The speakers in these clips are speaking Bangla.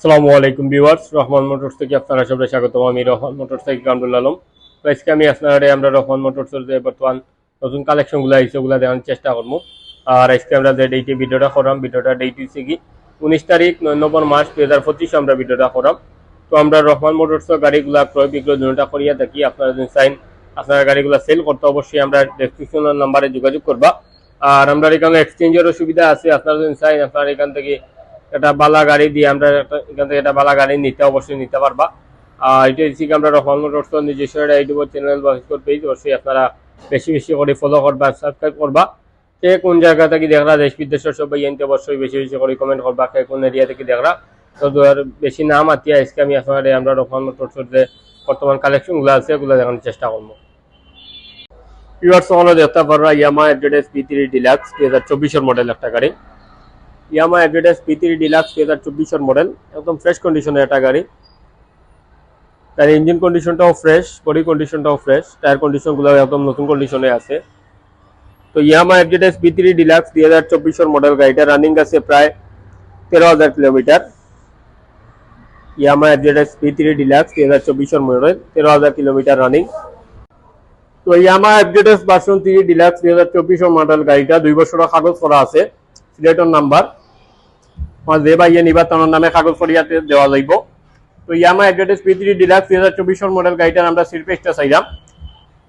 আসসালামু আলাইকুম ভিউয়ার্স, রহমান মোটরস থেকে আপনারা সবাই স্বাগতম। আমি রহমান মোটরস থেকে কামরুল আলম। তো আজকে আমি আপনারা আমরা রহমান মোটরসের যে বর্তমান নতুন কালেকশনগুলো আছে, ওগুলো দেখানোর চেষ্টা করব। আর আজকে আমরা যে ডেটে ভিডিওটা করাম, ভিডিওটা ডেট হচ্ছে কি? উনিশ তারিখ নয় নম্বর মাস দুই হাজার পঁচিশে আমরা ভিডিওটা করাম। তো আমরা রহমান মোটরসের গাড়িগুলা ক্রয় বিক্রয় দুটা করিয়া থাকি আপনারা যদি চাইন আপনারা গাড়িগুলো সেল করতে, অবশ্যই আমরা ডেসক্রিপশনের নাম্বারে যোগাযোগ করবা। আর আমরা এখানে এক্সচেঞ্জেরও সুবিধা আছে, আপনারা যদি চাইন আপনারা এখান থেকে একটা বালা গাড়ি দিয়ে আমরা এখান থেকে একটা বালা গাড়ি নিতে অবশ্যই নিতে পারবা। আর এটা হচ্ছে আমরা রহমান মোটরস নিজস্ব একটা ইউটিউব চ্যানেল বা পেজ অবশ্যই আপনারা বেশি বেশি করে ফলো করবা সাবস্ক্রাইব করবা। কে কোন জায়গা থেকে দেখরা দেশ বিদেশের সবাই এনতে অবশ্যই বেশি বেশি করে কমেন্ট করবা, কে কোন এরিয়া থেকে দেখরা তো বেশি নাম আতিয়া আজকে আমি আপনার আমরা রহমান মোটরসের যে বর্তমান কালেকশনগুলো আছে এগুলো দেখানোর চেষ্টা করব। ভিউয়ার্স হলো দেখতে পারবা ইয়ামা এড্রেস পি থ্রি ডিলাক্স দুই হাজার চব্বিশের মডেল একটা গাড়ি। ইয়ামা এড্রেস পি ডিলাক্স দুই হাজার চব্বিশের মডেল একদম ফ্রেশ কন্ডিশনের একটা গাড়ি। তার ইঞ্জিন কন্ডিশনটাও ফ্রেশ বডি কন্ডিশনটাও ফ্রেশ টায়ার কন্ডিশনগুলো একদম নতুন কন্ডিশনে আছে। তো ইয়ামা এড্রেস পি ডিলাক্স দুই হাজার চব্বিশের মডেল গাড়িটা রানিং আছে প্রায় তেরো হাজার কিলোমিটার। ইয়ামা এড্রেস পি ডিলাক্স দুই হাজার চব্বিশের মডেল তেরো হাজার কিলোমিটার রানিং তো Yamaha FZS version three deluxe দুই হাজার চব্বিশের মডেল গাড়িটা দুই বছরের কাগজ করা আছে, সিলেটর নাম্বার যে বাইয়ে নিবা তার নামে কাগজ করিয়াতে দেওয়া যাইব তো Yamaha FZS P three deluxe দুই হাজার চব্বিশের মডেল গাড়িটার আমরা সিরপেসটা চাইলাম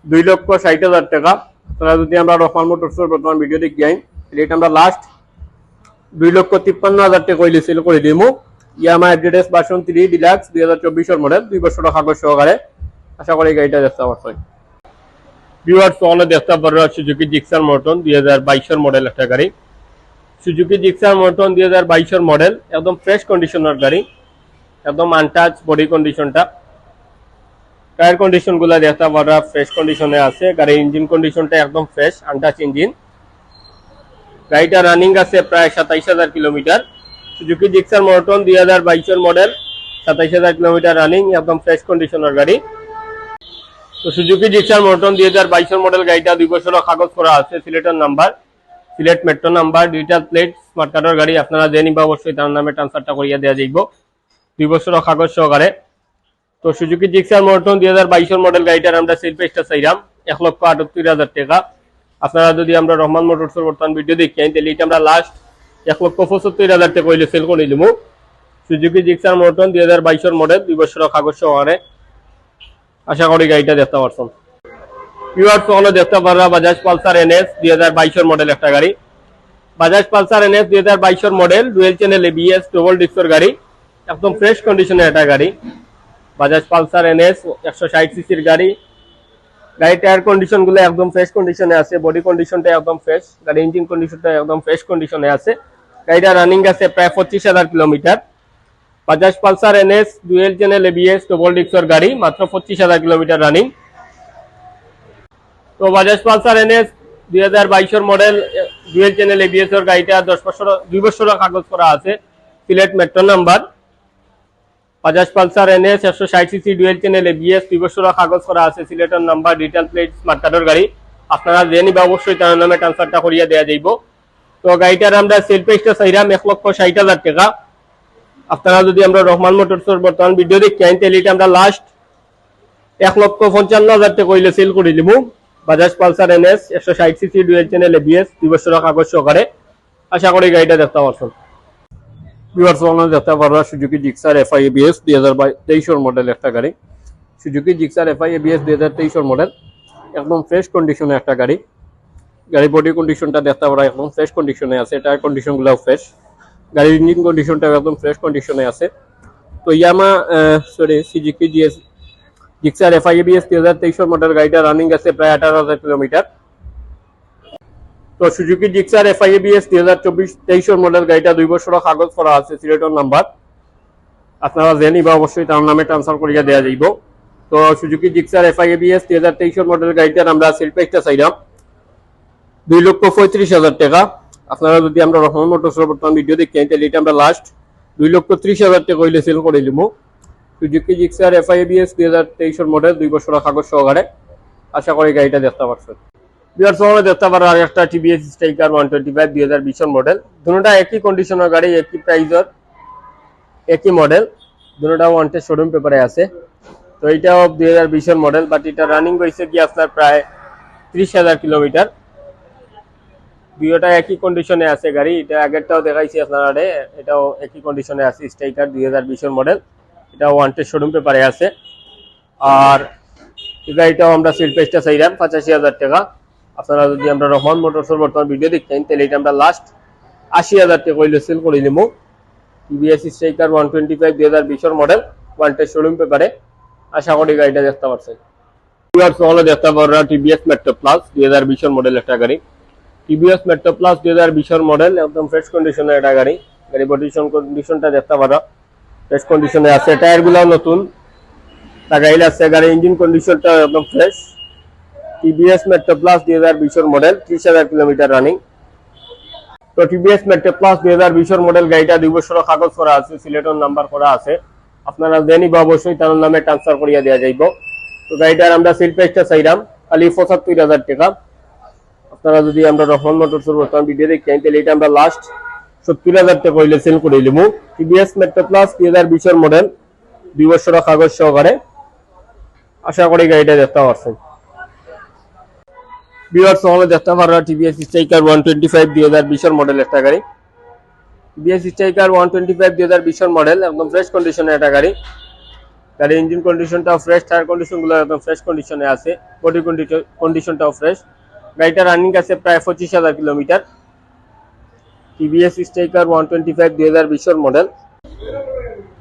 দুই লক্ষ ষাট হাজার টাকা। তারা যদি আমরা রহমান মোটরসের বর্তমান ভিডিও দেখি যাই এটা আমরা লাস্ট দুই লক্ষ তিপ্পান্ন হাজার টাকা কইলে সেল করে দিমু। Yamaha FZS version three deluxe দুই হাজার চব্বিশের মডেল দুই বছরের কাগজ সহকারে আশা করি গাড়িটা দেখতে অবশ্যই ভিউয়ার্স তাহলে দেখতে পারো সুজুকি জিক্সার মটন দুই হাজার বাইশের মডেল একটা গাড়ি। সুজুকি জিক্সার মটন দুই হাজার বাইশের মডেল একদম ফ্রেশ কন্ডিশনের গাড়ি, একদম আনটাচ বডি কন্ডিশনটা টায়ার কন্ডিশনগুলা দেখতে পারো ফ্রেশ কন্ডিশনে আছে, গাড়ির ইঞ্জিন কন্ডিশনটা একদম ফ্রেশ আনটাচ ইঞ্জিন গাড়িটা রানিং আছে প্রায় সাতাইশ হাজার কিলোমিটার। সুজুকি জিক্সার মটন দুই হাজার বাইশের মডেল সাতাইশ হাজার কিলোমিটার রানিং একদম ফ্রেশ কন্ডিশনের গাড়ি। তো সুজুকি জিক্সার মটন দুই হাজার বাইশের মডেল গাড়িটা দুই বছরের কাগজ করা আছে, সিলেটের number. Sylhet metro number digital plate smart কার্ডের গাড়ি আপনারা যে নিবা অবশ্যই তার নামে ট্রান্সফারটা করিয়া দেওয়া যাইব। দুই বছরের কাগজ সহকারে। তো সুজুকি জিক্সার মটন দুই হাজার বাইশের মডেল গাড়িটার আমরা সেল পেজটা চাইলাম এক লক্ষ আটাত্তর হাজার টাকা। আপনারা যদি আমরা রহমান মোটরসের বর্তমান ভিডিও দেখি তাহলে এটা আমরা লাস্ট এক লক্ষ পঁচাত্তর হাজার টাকা হইলে সেল করে দিবো সুজুকি জিক্সার মটন দুই হাজার বাইশের মডেল দুই বছরের কাগজ সহকারে। আশা করি গাড়িটা দেখতে পারছেন। ভিউয়ার্স হলো দেখতে পারবা বাজাজ পালসার এনএস দুই হাজার বাইশের মডেল একটা গাড়ি। বাজাজ পালসার এনএস দুই হাজার বাইশের model dual channel ABS double ডিস্কর গাড়ি, একদম ফ্রেশ কন্ডিশনের একটা গাড়ি। বাজাজ পালসার এনএস একশো ষাট সিসির গাড়ি। গাড়ির টায়ার কন্ডিশনগুলো একদম ফ্রেশ কন্ডিশনে আছে বডি কন্ডিশনটা একদম ফ্রেশ গাড়ির ইঞ্জিন কন্ডিশনটা একদম ফ্রেশ কন্ডিশনে আছে। গাড়িটা রানিং আছে প্রায় পঁচিশ হাজার kilometre. Bajaj Pulsar NS dual channel ABS double ডিক্সর গাড়ি, মাত্র পঁচিশ হাজার কিলোমিটার রানিং তো বাজাজ পালসার এনএস দুই মডেল ডুয়েল চ্যানেল এবিএস এর গাড়িটা দশ বছর, দুই বছরের কাগজ করা আছে, Sylhet metro number. Bajaj Pulsar NS একশো ষাট সিসি, ডুয়েল চ্যানেল এবিএস দুই বছরের কাগজ করা আছে, সিলেটের নাম্বার ডিজিটাল প্লেট, স্মার্ট কার্ডের গাড়ি। আপনারা যে নিবা অবশ্যই তার নামে ট্রান্সফারটা করিয়া দেওয়া যাইব। তো গাড়িটার আমরা সেল পেজটা চাইলাম এক লক্ষ ষাট হাজার টাকা। আপনারা যদি আমরা রহমান মোটরসের বর্তমান ভিডিও দেখি আইন, তাহলে আমরা লাস্ট এক লক্ষ পঞ্চান্ন হাজার টাকা সেল করে দিব বাজাজ পালসার এনএস একশো ষাট সিসি ডুয়েল চ্যানেল এবিএস দুই বছরের কাগজ সহকারে আশা করি গাড়িটা দেখতে পারছেন। ভিউয়ার্স বাংলা দেখতে পারবা সুজুকি জিক্সার এফআই এবিএস দুই হাজার তেইশের মডেল একটা গাড়ি। সুজুকি জিক্সার এফআই এবিএস দুই হাজার তেইশের মডেল একদম ফ্রেশ কন্ডিশনে একটা গাড়ি। গাড়ি বডি কন্ডিশনটা দেখতে পারা একদম ফ্রেশ কন্ডিশনে আছে। টায়ার কন্ডিশনগুলোও ফ্রেশ গাড়ির ইঞ্জিন কন্ডিশনটা একদম ফ্রেশ কন্ডিশনে আছে। তো Yamaha sorry Suzuki GS Gixxer FI ABS দুই হাজার তেইশের মডেল গাড়িটা রানিং আছে প্রায় আঠারো হাজার কিলোমিটার। তো সুজুকি জিক্সার এফআইবিএস দুই হাজার চব্বিশ তেইশের মডেল গাড়িটা দুই বছর কাগজ করা আছে, সিলেটর নাম্বার। আপনারা জেনি বা অবশ্যই তার নামে ট্রান্সফার করিয়া দেওয়া যাইব। তো সুজুকি জিক্সার এফআইবিএস দুই হাজার তেইশের মডেল গাড়িটার আমরা সেলফেক্সটা চাইলাম। দুই লক্ষ পঁয়ত্রিশ হাজার টাকা। আপনারা যদি আমরা রহমান মোটরসের বর্তমান ভিডিও দেখি তাহলে এটা আমরা লাস্ট দুই লক্ষ ত্রিশ হাজার টাকা হইলে সেল করে দিব সুজুকি জিক্সার এফআইবিএস দুই হাজার তেইশের মডেল দুই বছর কাগজ সহকারে। আশা করি গাড়িটা দেখতে পারছেন। বিয়ার সময় দেখতে পারো আর একটা TVS Stryker one twenty five দুই হাজার বিশের মডেল দুটা একই কন্ডিশনের গাড়ি, একই প্রাইজের একই মডেল দুটোটা ওয়ান্টেড শোরুম পেপারে আছে। তো এইটাও দুই হাজার বিশের মডেল বাট এটা রানিং হয়েছে কি আপনার প্রায় ত্রিশ হাজার কিলোমিটার। দুইটা একই কন্ডিশনে আছে গাড়ি। এটা আগেরটাও দেখাইছি আপনারা এটাও একই কন্ডিশনে আছে স্ট্রাইকার দুই হাজার বিশের মডেল এটা ওয়ান্টেড শোরুম পেপারে আছে। আর এই গাড়িটাও আমরা সেল প্রাইসটা চাইলাম, পঁচাশি হাজার টাকা। আপনারা যদি আমরা রহমান মোটরসের বর্তমান ভিডিও দেখতেন, তাহলে এটা আমরা লাস্ট আশি হাজার টাকা হইলে সেল করে নিবো TVS Stryker one twenty five দুই হাজার বিশের মডেল ওয়ান্টেড শোরুম পেপারে আশা করি গাড়িটা দেখতে পাচ্ছেন দেখতে পাররা টিভিএস মেট্রো প্লাস দুই হাজার বিশের মডেল একটা গাড়ি। টিভিএস মেট্রো প্লাস দুই হাজার বিশের মডেল একদম ফ্রেশ কন্ডিশনের একটা গাড়ি। গাড়ি কন্ডিশন কন্ডিশনটা দেখতে পারো। ফ্রেশ কন্ডিশনে আছে। টায়ারগুলো নতুন। লাগাইলে আছে। গাড়ি ইঞ্জিন কন্ডিশনটা একদম ফ্রেশ টিভিএস মেট্রো প্লাস দুই হাজার বিশের মডেল ত্রিশ হাজার কিলোমিটার রানিং তো টিভিএস মেট্রো প্লাস দুই হাজার বিশের মডেল গাড়িটা দুই বছর কাগজ করা আছে সিলেটর নাম্বার করা আছে। আপনারা জেনি বা অবশ্যই তার নামে ট্রান্সফার করিয়া দেওয়া যাইব। তো গাড়িটার আমরা সেল প্রাইসটা চাইলাম, খালি পঁচাত্তর হাজার টাকা। আপনারা যদি আমরা রহমান মোটরসের বর্তমান ভিডিও দেখতেন তাহলে এটা আমরা লাস্ট সত্তর হাজার টাকা হইলে সেল করে নিবো টিভিএস মেট্রো প্লাস দুই হাজার বিশের মডেল দুই বছর কাগজ সহকারে। আশা করি গাড়িটা দেখতে পারছেন। বিয়ার সহলে দেখতে পারো TVS Stryker one twenty five দুই হাজার বিশের মডেল একটা গাড়ি। TVS Stryker one twenty five দুই হাজার বিশের মডেল একদম ফ্রেশ কন্ডিশনের একটা গাড়ি। গাড়ির ইঞ্জিন কন্ডিশনটাও ফ্রেশ টায়ার কন্ডিশনগুলো একদম ফ্রেশ কন্ডিশনে আছে। বডি কন্ডিশনটাও ফ্রেশ গাড়িটা রানিং আছে প্রায় পঁচিশ হাজার kilometre. TVS Stryker one twenty five দুই হাজার বিশের মডেল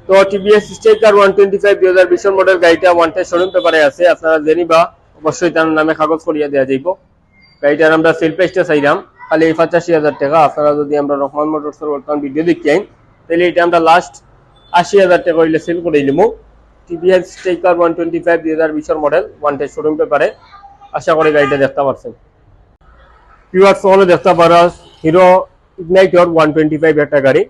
তো TVS Stryker one twenty five দুই হাজার বিশের মডেল গাড়িটা ওয়ানটেড শোরুম পেপারে আছে, আপনারা জেনিবা অবশ্যই তার নামে কাগজ করিয়া দেওয়া যাইব। গাড়িটার আমরা সেল প্রাইসটা চাইলাম, খালি পঁচাশি হাজার টাকা। আপনারা যদি আমরা রহমান মোটরসের বর্তমান ভিডিও দেখি তাহলে এটা আমরা লাস্ট আশি হাজার টাকা হইলে সেল করে নিবো TVS Stryker one twenty five দুই হাজার বিশের মডেল ওয়ানটেড শোরুম পেপারে আশা করি গাড়িটা দেখতে পারছেন। ভিউয়ার্স হলে দেখতে পারা Hero Ignitor one twenty five একটা গাড়ি।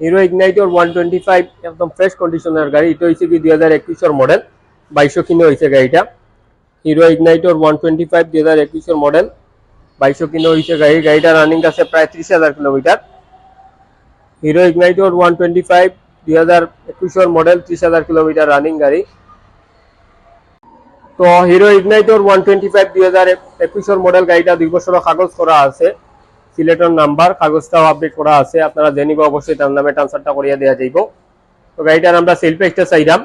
Hero Ignitor one twenty five একদম ফ্রেশ কন্ডিশনের গাড়ি। এটা হয়েছে কি দুই হাজার একুশের মডেল বাইশশো কিনে হয়েছে গাড়িটা। Hero Ignitor one twenty five দুই হাজার একুশের মডেল বাইশশো কিনে হয়েছে গাড়ি। গাড়িটা রানিং আছে প্রায় ত্রিশ হাজার kilometre. Hero Ignitor one twenty five দুই হাজার একুশের মডেল ত্রিশ হাজার কিলোমিটার রানিং গাড়ি। তো Hero Ignitor one twenty five দুই হাজার একুশের মডেল গাড়িটা দুই বছর কাগজ করা আছে। সিলেটর নাম্বার, কাগজটাও আপডেট করা আছে, আপনারা জেনিব অবশ্যই তার নামে ট্রান্সফারটা করিয়া দেওয়া যাইব। তো গাড়িটার আমরা সেল প্রাইসটা চাইলাম,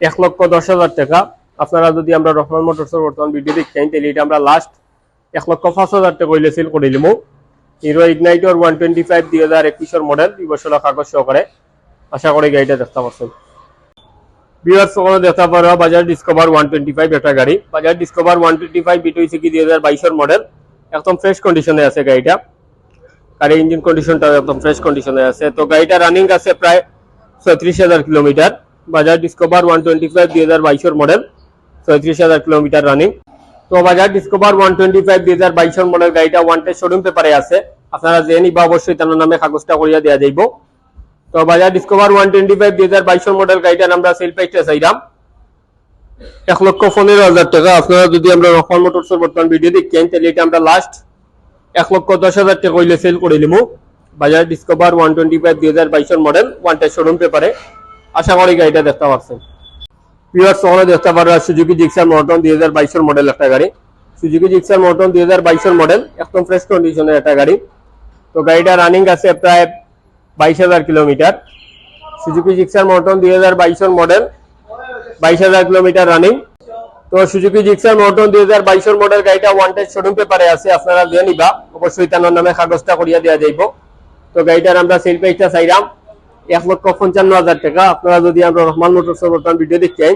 এক লক্ষ দশ হাজার টাকা। আপনারা যদি আমরা রহমান মোটরসের বর্তমান ভিডিও দেখছেন তাহলে এটা আমরা লাস্ট এক লক্ষ পাঁচ হাজার টাকা হইলে সেল করে দিলাম Hero Ignitor one twenty five দুই হাজার একুশের মডেল দুই বছর কাগজ সহকারে। আশা করি গাড়িটা দেখতে পাচ্ছেন বিয়ার সকলে দেখতে পারো বাজার ডিসকভার ওয়ান টোয়েন্টি ফাইভ একটা গাড়ি। Bajaj Discover one twenty five bit কি দুই হাজার বাইশের মডেল একদম ফ্রেশ কন্ডিশনে আছে গাড়িটা। গাড়ির ইঞ্জিন কন্ডিশনটা একদম ফ্রেশ কন্ডিশনে আছে। তো গাড়িটা রানিং আছে প্রায় ছয়ত্রিশ হাজার kilometre. Bajaj Discover one twenty five দুই হাজার বাইশের মডেল ছয়ত্রিশ হাজার কিলোমিটার রানিং তো বাজার ডিসকভার ওয়ান টোয়েন্টি ফাইভ দুই হাজার বাইশের মডেল গাড়িটা ওয়ান টেস্ট শোরুম পেপারে আছে। আপনারা যে নিবা অবশ্যই তার নামে কাগজটা করিয়া দেওয়া যাইব। তো বাজার ডিসকভার ওয়ান টোয়েন্টি ফাইভ দুই হাজার বাইশের মডেল গাড়িটার আমরা সেল প্রাইসটা চাইলাম। এক লক্ষ পনেরো হাজার টাকা। আপনারা যদি আমরা রকম মোটরসের বর্তমান ভিডিও দেখেন, তাহলে এটা আমরা লাস্ট এক লক্ষ দশ হাজার টাকা হইলে সেল করে নিবো বাজার ডিসকভার ওয়ান টোয়েন্টি ফাইভ দুই হাজার বাইশের মডেল ওয়ান টেস্ট শোরুম পেপারে আশা করি গাড়িটা দেখতে পাচ্ছেন পিওর শহরে দেখতে পারো সুজুকি জিক্সার মর্টন দুই হাজার বাইশের মডেল একটা গাড়ি। সুজুকি জিক্সার মর্টন দুই হাজার বাইশের মডেল একদম ফ্রেশ কন্ডিশনের একটা গাড়ি। তো গাড়িটা রানিং আছে প্রায় বাইশ হাজার কিলোমিটার। সুজুকি জিক্সার মর্টন দুই হাজার বাইশের মডেল বাইশ হাজার কিলোমিটার রানিং তো সুজুকি জিক্সার মর্টন দুই হাজার বাইশের মডেল গাড়িটা ওয়ান টেস্ট শোরুম পেপারে আছে, আপনারা দিয়ে নিবা। অবশ্যই তার নামে কাগজটা করিয়া দেওয়া যাইব। তো গাড়িটার আমরা সেল প্রাইসটা চাইলাম এক লক্ষ পঞ্চান্ন হাজার টাকা। আপনারা যদি আমরা রহমান মোটরসের বর্তমান ভিডিও দেখছেন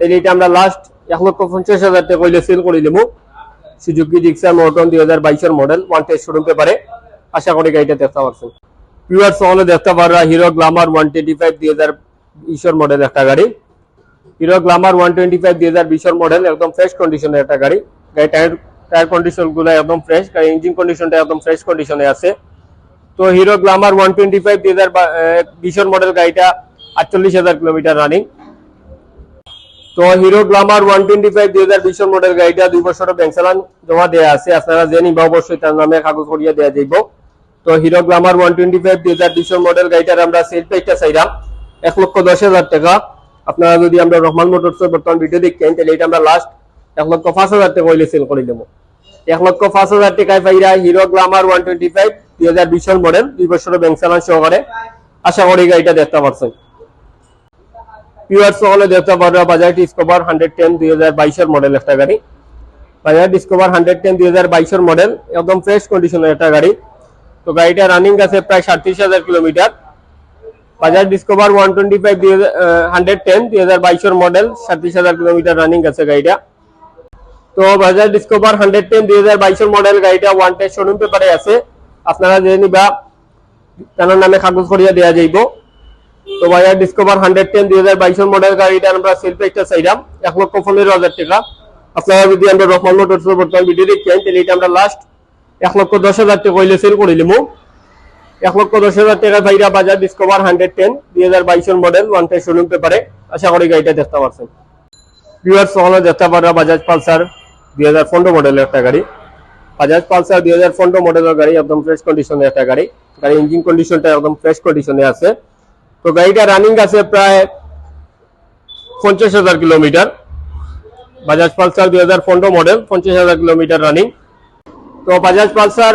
তাহলে এটা আমরা লাস্ট এক লক্ষ পঞ্চাশ হাজার টাকা হইলে সেল করে দেবো সুজুকি জিক্সার মর্টন দুই হাজার বাইশের মডেল ওয়ান টেস্ট শোরুম পেপারে আশা করি গাড়িটা দেখতে পারছেন। পিওর সহলে দেখতে পারা Hero Glamour one twenty five দুই হাজার বিশের মডেল একটা গাড়ি। Hero Glamour one twenty five দুই হাজার বিশের মডেল একদম ফ্রেশ কন্ডিশনের একটা গাড়ি। গাড়ি টায়ার টায়ার কন্ডিশনগুলো একদম ফ্রেশ গাড়ি ইঞ্জিন কন্ডিশনটা একদম ফ্রেশ কন্ডিশনে আছে। তো Hero Glamour one twenty five দুই হাজার বিশের মডেল গাড়িটা আটচল্লিশ হাজার কিলোমিটার রানিং তো Hero Glamour one twenty five দুই হাজার বিশের মডেল গাড়িটা দুই বছরের ব্যাংক চালান জমা দেওয়া আছে। আপনারা জেনি বা অবশ্যই তার নামে কাগজ করিয়া দেওয়া যাইব। তো Hero Glamour one twenty five দুই হাজার বিশের মডেল গাড়িটার আমরা সেল প্রাইসটা চাইলাম এক লক্ষ দশ হাজার টাকা। আপনারা যদি আমরা রহমান মোটরস বর্তমান ভিডিও দেখেন, তাহলে এটা আমরা লাস্ট এক লক্ষ পাঁচ হাজার টাকা হইলে সেল করে দেবো এক লক্ষ পাঁচ হাজার টাকায় পাইরা Hero Glamour one twenty five দুই হাজার বিশের মডেল দুই বছরের ব্যাংক চালান সহকারে। আশা করি গাড়িটা দেখতে পারছেন। পিওর সকলে দেখতে পারবে বাজার ডিসকভার হান্ড্রেড টেন দুই হাজার বাইশের মডেল একটা গাড়ি। বাজার ডিসকভার হান্ড্রেড টেন দুই হাজার বাইশের মডেল একদম ফ্রেশ কন্ডিশনের একটা গাড়ি। তো গাড়িটা রানিং আছে প্রায় সাতত্রিশ হাজার kilometre. Bajaj Discover one twenty five দুই হান্ড্রেড টেন দুই হাজার বাইশের মডেল সাতত্রিশ হাজার কিলোমিটার রানিং আছে গাড়িটা। তো বাজার ডিসকভার হান্ড্রেড টেন দুই হাজার বাইশের মডেল গাড়িটা ওয়ান টেস্ট শোরুম পেপারে আছে। আপনারা যে নিবা তার নামে কাগজ করিয়া দেওয়া যাইব। তো বাজার ডিসকভার হান্ড্রেড টেন দুই হাজার বাইশের মডেল গাড়িটা আমরা সেল প্রাইসটা চাইলাম, এক লক্ষ পনেরো হাজার টাকা। আপনারা যদি আমরা রহমান মোটরস বর্তমান ভিডিও দেখছেন তাহলে এটা আমরা লাস্ট এক লক্ষ দশ হাজার টাকা হইলে সেল করিলিমু এক লক্ষ দশ হাজার টাকা ভাইরা বাজার ডিসকভার হান্ড্রেড টেন দুই হাজার বাইশের মডেল ওয়ান টেস্ট শোরুম পেপারে আশা করি গাড়িটা দেখতে পারছেন। ভিউয়ার্স সকলে দেখতে পারা বাজাজ পালসার দুই হাজার পনেরো মডেলের একটা গাড়ি। বাজাজ পালসার দুই হাজার পনেরো মডেলের গাড়ি, একদম ফ্রেশ কন্ডিশনের একটা গাড়ি। গাড়ি ইঞ্জিন কন্ডিশনটা একদম ফ্রেশ কন্ডিশনে আছে। তো গাড়িটা রানিং আছে প্রায় পঞ্চাশ হাজার কিলোমিটার। বাজাজ পালসার দুই হাজার পনেরো মডেল পঞ্চাশ হাজার কিলোমিটার রানিং তো বাজাজ পালসার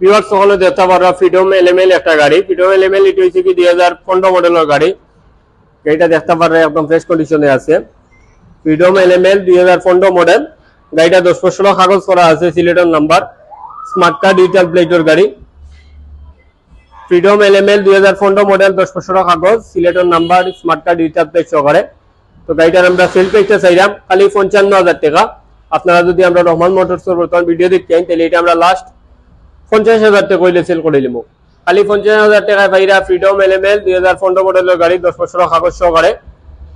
বিভাগ সকলে দেখতে পারবা ফ্রিডম এলএমএল একটা গাড়ি। ফ্রিডম এলএমএল এটি হচ্ছে কি দুই হাজার পনেরো মডেলের গাড়ি। গাড়িটা দেখতে পারবে একদম ফ্রেশ কন্ডিশনে আছে। ফ্রিডম এলএমএল দুই হাজার পনেরো মডেল গাড়িটা দশ বছর কাগজ করা আছে, সিলেটের নাম্বার। স্মার্ট কার্ড ডিজিটাল প্লেটের গাড়ি। ফ্রিডম এলএমএল দুই হাজার পনেরো মডেল দশ বছর কাগজ। সিলেটের number smart card digital plate সহকারে তো গাড়িটার আমরা সেল পেজটা চাইলাম, খালি পঞ্চান্ন হাজার টাকা। আপনারা যদি আমরা রহমান মোটরস বর্তমান ভিডিও দেখতেন তাহলে এটা আমরা লাস্ট পঞ্চাশ হাজার টাকা কইলে সেল করে নিব খালি পঞ্চাশ হাজার টাকায় ভাইরা ফ্রিডম এলএমএল দুই হাজার পনেরো মডেলের গাড়ি দশ বছর কাগজ সহকারে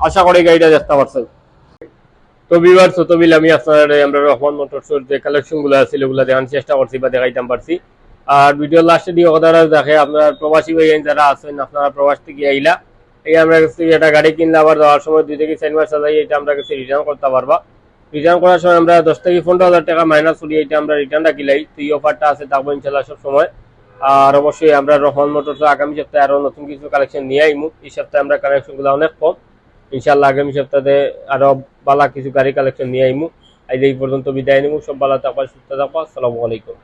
আশা করি গাড়িটা দেখতে পারছেন তো বিবার আমি আপনার আমরা রহমান যে কালেকশনগুলো আছে ওগুলো দেখানোর চেষ্টা করছি বা দেখাইতাম পারছি। আর ভিডিও লাস্টে দিয়ে কথাটা দেখে আপনার প্রবাসী ভাই যারা আছেন, আপনারা প্রবাস থেকে আইলা, এই আমরা একটা গাড়ি কিনলে আবার দেওয়ার সময় দুই থেকে চার মাস এটা আমরা কাছে রিটার্ন করতে পারবা। রিটার্ন করার সময় আমরা দশ থেকে পনেরো হাজার টাকা মাইনাস করি এটা আমরা রিটার্ন রাখিলাই তো এই অফারটা আছে, থাকব ইনশাল্লাহ সব সময়। আর অবশ্যই আমরা রহমান মোটরস আগামী সপ্তাহে আরও নতুন কিছু কালেকশন নিয়ে আইমু। এই সপ্তাহে আমরা কালেকশনগুলো অনেক কম। ইনশাল্লাহ আগামী সপ্তাহে আরও বালা কিছু গাড়ি কালেকশন নিয়ে আইমু। আজ এই পর্যন্ত বিদায় নিমু। সব ভালো থাকবা, সুস্থ থাকবা। আসসালামু আলাইকুম।